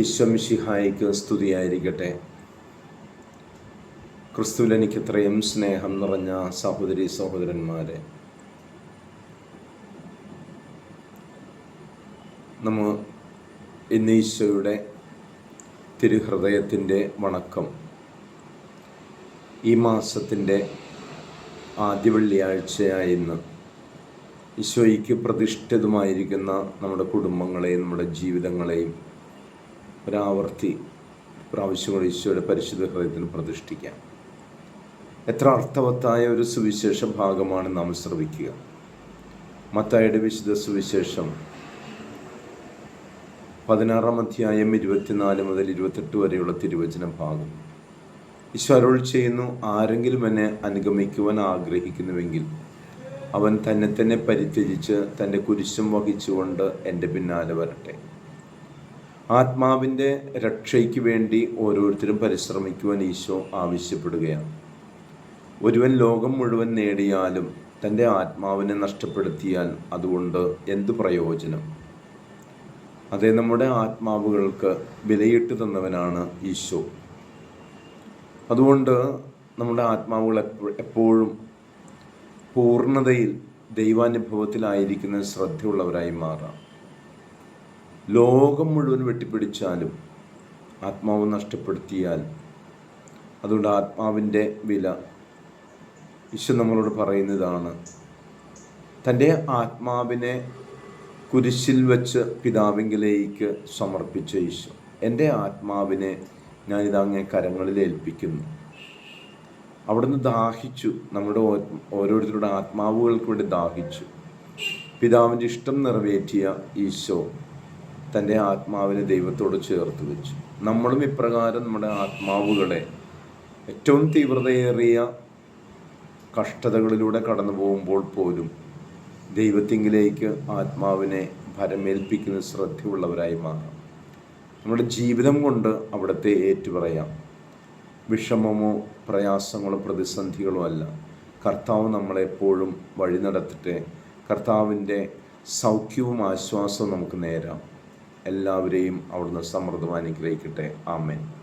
ഈശ്വംഷിഹായിക്ക് സ്തുതിയായിരിക്കട്ടെ. ക്രിസ്തുവിൽ എനിക്ക് ഇത്രയും സ്നേഹം നിറഞ്ഞ സഹോദരി സഹോദരന്മാരെ നമ്മൾ ഇന്ന് ഈശോയുടെ തിരുഹൃദയത്തിന്റെ വണക്കം. ഈ മാസത്തിന്റെ ആദ്യ വെള്ളിയാഴ്ചയായ ഇന്ന് ഈശോയ്ക്ക് പ്രതിഷ്ഠിതമായിരിക്കുന്ന നമ്മുടെ കുടുംബങ്ങളെയും നമ്മുടെ ജീവിതങ്ങളെയും ഒരാവർത്തി പ്രാവശ്യം കൂടി ഈശോയുടെ പരിശുദ്ധ ഹൃദയത്തിന് പ്രതിഷ്ഠിക്കാം. എത്ര അർത്ഥവത്തായ ഒരു സുവിശേഷ ഭാഗമാണ് നാം ശ്രവിക്കുക. മത്തായുടെ വിശുദ്ധ സുവിശേഷം പതിനാറാം അധ്യായം ഇരുപത്തിനാല് മുതൽ ഇരുപത്തെട്ട് വരെയുള്ള തിരുവചന ഭാഗം. ഈശോ അരുൾ ചെയ്യുന്നു ആരെങ്കിലും എന്നെ അനുഗമിക്കുവാൻ ആഗ്രഹിക്കുന്നുവെങ്കിൽ അവൻ തന്നെ തന്നെ പരിത്യജിച്ച് തന്റെ കുരിശും വഹിച്ചുകൊണ്ട് എന്റെ പിന്നാലെ വരട്ടെ. ആത്മാവിന്റെ രക്ഷയ്ക്ക് വേണ്ടി ഓരോരുത്തരും പരിശ്രമിക്കുവാൻ ഈശോ ആവശ്യപ്പെടുകയാണ്. ഒരുവൻ ലോകം മുഴുവൻ നേടിയാലും തന്റെ ആത്മാവിനെ നഷ്ടപ്പെടുത്തിയാൽ അതുകൊണ്ട് എന്ത് പ്രയോജനം? അതേ നമ്മുടെ ആത്മാവുകൾക്ക് വിലയിട്ട് തന്നവനാണ് ഈശോ. അതുകൊണ്ട് നമ്മുടെ ആത്മാവുകൾ എപ്പോഴും പൂർണതയിൽ ദൈവാനുഭവത്തിലായിരിക്കുന്ന ശ്രദ്ധയുള്ളവരായി മാറാം. ലോകം മുഴുവൻ വെട്ടിപ്പിടിച്ചാലും ആത്മാവ് നഷ്ടപ്പെടുത്തിയാൽ അതുകൊണ്ട് ആത്മാവിന്റെ വില ഈശോ നമ്മളോട് പറയുന്നതാണ്. തന്റെ ആത്മാവിനെ കുരിശിൽ വെച്ച് പിതാവിങ്കിലേക്ക് സമർപ്പിച്ച ഈശോ. എന്റെ ആത്മാവിനെ ഞാനിതങ്ങേ കരങ്ങളിൽ ഏൽപ്പിക്കുന്നു. അവിടുന്ന് ദാഹിച്ചു. നമ്മുടെ ഓരോരുത്തരുടെ ആത്മാവുകൾക്ക് വേണ്ടി ദാഹിച്ചു. പിതാവിന്റെ ഇഷ്ടം നിറവേറ്റിയ ഈശോ തന്റെ ആത്മാവിനെ ദൈവത്തോട് ചേർത്ത് വെച്ചു. നമ്മളും ഇപ്രകാരം നമ്മുടെ ആത്മാവുകളെ ഏറ്റവും തീവ്രതയേറിയ കഷ്ടതകളിലൂടെ കടന്നു പോകുമ്പോൾ പോലും ദൈവത്തിങ്കിലേക്ക് ആത്മാവിനെ ഭരമേൽപ്പിക്കുന്ന ശ്രദ്ധയുള്ളവരായി മാറാം. നമ്മുടെ ജീവിതം കൊണ്ട് അവിടുത്തെ ഏറ്റുപറയാം. വിഷമമോ പ്രയാസങ്ങളോ പ്രതിസന്ധികളോ അല്ല. കർത്താവ് നമ്മളെപ്പോഴും വഴി നടത്തട്ടെ കർത്താവിന്റെ സൗഖ്യവും ആശ്വാസവും നമുക്ക് നേരാം. എല്ലാവരെയും അവിടുന്ന് സമൃദ്ധം അനുഗ്രഹിക്കട്ടെ. ആമേൻ.